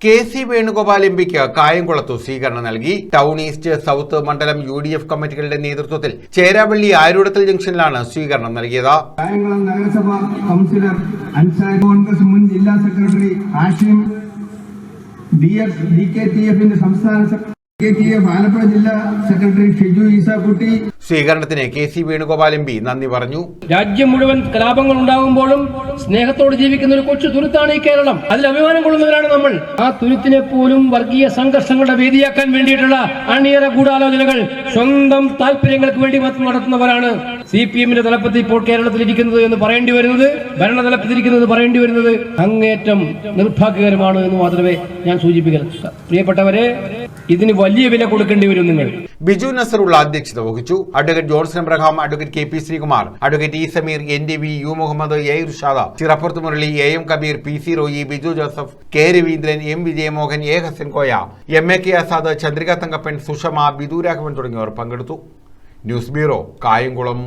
K C Venugopal M പിക്ക് കായംകുളത്തു സ്വീകരണം നൽകി. ടൗൺ ഈസ്റ്റ് സൗത്ത് മണ്ഡലം യു ഡി എഫ് കമ്മിറ്റികളുടെ നേതൃത്വത്തിൽ ചേരാവള്ളി ആരൂടത്തൽ ജംഗ്ഷനിലാണ് സ്വീകരണം നൽകിയത്. കായംകുളം നഗരസഭ കൗൺസിലർ കോൺഗ്രസ് മുൻ ജില്ലാ secretary Ashim D F D K T എഫിന്റെ സംസ്ഥാന ആലപ്പുഴ ജില്ലാ secretary Shiju Eesakutty സ്വീകരണത്തിന് K C Venugopal M P നന്ദി പറഞ്ഞു. രാജ്യം മുഴുവൻ കലാപങ്ങൾ ഉണ്ടാകുമ്പോഴും സ്നേഹത്തോട് ജീവിക്കുന്ന ഒരു കൊച്ചു തുരുത്താണ് ഈ കേരളം. അതിൽ അഭിമാനം കൊള്ളുന്നവരാണ് നമ്മൾ. ആ തുരുത്തിനെ പോലും വർഗീയ സംഘർഷങ്ങളുടെ വേദിയാക്കാൻ വേണ്ടിയിട്ടുള്ള അണിയറ ഗൂഢാലോചനകൾ സ്വന്തം താല്പര്യങ്ങൾക്ക് വേണ്ടി മാത്രം നടത്തുന്നവരാണ് സി പി എമ്മിന്റെ തലപ്പത്തിൽ ഇപ്പോൾ കേരളത്തിൽ ഇരിക്കുന്നത് എന്ന് പറയേണ്ടി വരുന്നത് ഭരണതലപ്പത്തിരിക്കുന്നത് പറയേണ്ടി വരുന്നത് അങ്ങേറ്റം നിർഭാഗ്യകരമാണ് എന്ന് മാത്രമേ ഞാൻ സൂചിപ്പിക്കുന്നത് പ്രിയപ്പെട്ടവരെ ഇതിന് വലിയ വില കൊടുക്കേണ്ടി വരും നിങ്ങൾ. ബിജു നസറുള്ള അധ്യക്ഷത വഹിച്ചു. Advocate Johnson Abraham advocate K P Sreekumar advocate E Sameer N D V U Muhammad A Irshad Chirappurath Murali A M Kabeer P C Roy Biju Joseph K Raveendran M Vijayamohan A Hasan Koya M A K Azad Chandrika Thankappan Sushama Bidu Raghavan തുടങ്ങിയവർ പങ്കെടുത്തു. News bureau Kayamkulam.